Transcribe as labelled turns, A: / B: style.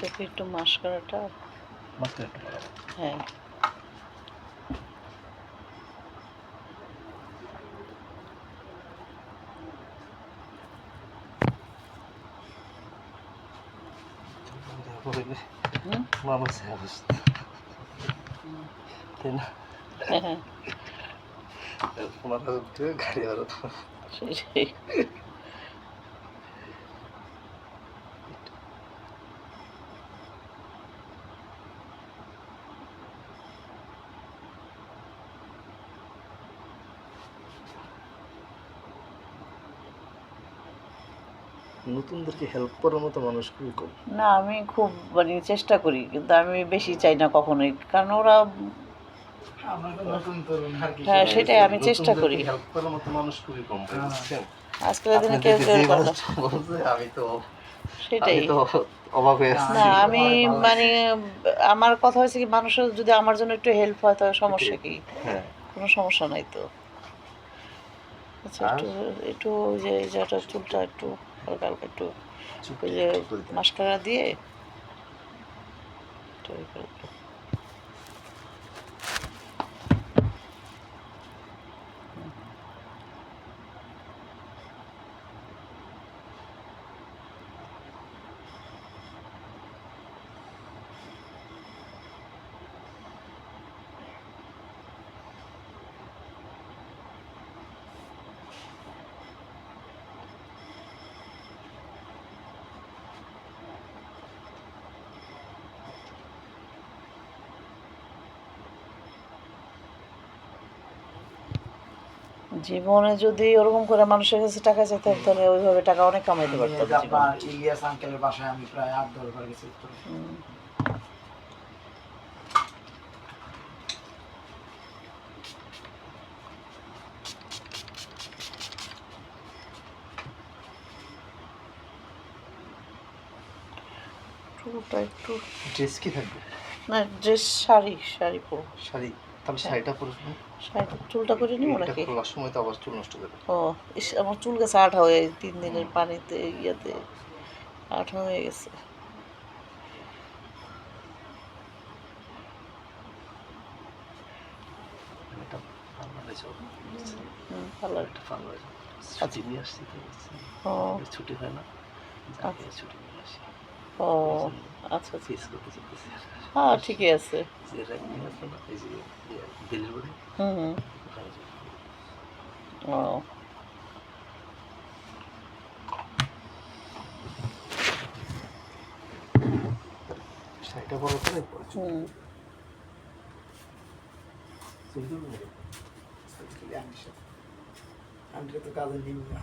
A: চোখে একটু মাস্কারাটা। হ্যাঁ।
B: তাই না?
A: হ্যাঁ
B: মাথা গাড়ি নতুনদেরকে হেল্প করার মতো মানুষ খুবই কম।
A: না আমি খুব মানে চেষ্টা করি কিন্তু আমি বেশি চাই না কখনোই কারণ ওরা হ্যাঁ সেটাই আমি চেষ্টা করি।
B: হেল্প করার মতো মানুষ খুবই কম
C: হ্যাঁ।
A: আজকালের দিনে কেউ কেউ
B: আমি তো
A: সেটাই।
B: অবাক হয়ে
A: না আমি মানে আমার কথা হয়েছে কি মানুষের যদি আমার জন্য একটু হেল্প হয় তাহলে সমস্যা কি?
B: হ্যাঁ।
A: কোনো সমস্যা নাই তো। আচ্ছা একটু একটু ওই যে যেটা চুলটা একটু হালকা হালকা একটু ওই যে দিয়ে জীবনে যদি ওরকম করে মানুষের কাছে টাকা চাইতাম তাহলে ওইভাবে টাকা অনেক কামাইতে পারতাম।
C: ইলিয়াস আঙ্কেলের বাসায় আমি প্রায় আট দশ বার গেছি
A: একটু
B: ড্রেস কি থাকবে?
A: না ড্রেস শাড়ি শাড়ি পরো
B: শাড়ি? তাহলে
A: হ্যাঁ।
B: শাড়িটা পরে শুনুন
A: শাড়ি চুলটা করে নিবো নাকি?
B: খোলার সময় তো আবার চুল নষ্ট করে
A: ও ইস আমার চুল গেছে আঠা হয়ে তিন দিনের পানিতে ইয়েতে আঠা হয়ে গেছে।
B: পার্লারে ছুটি ছুটি হয় না। ছুটি নিয়ে আসি
A: ও আচ্ছা আচ্ছা
B: ফেস করতে চলতেছি
A: হ্যাঁ ঠিকই আছে
B: যে র্যাক নিয়ে আসবো না এই যে ডেলিভারি
A: হুম হুম
B: ওখানে যাবো
A: ও
B: শাড়িটা বড় করে পরে
A: হুম
B: চুল দেবো
C: আন্টিটা তো কাজে নিয়ে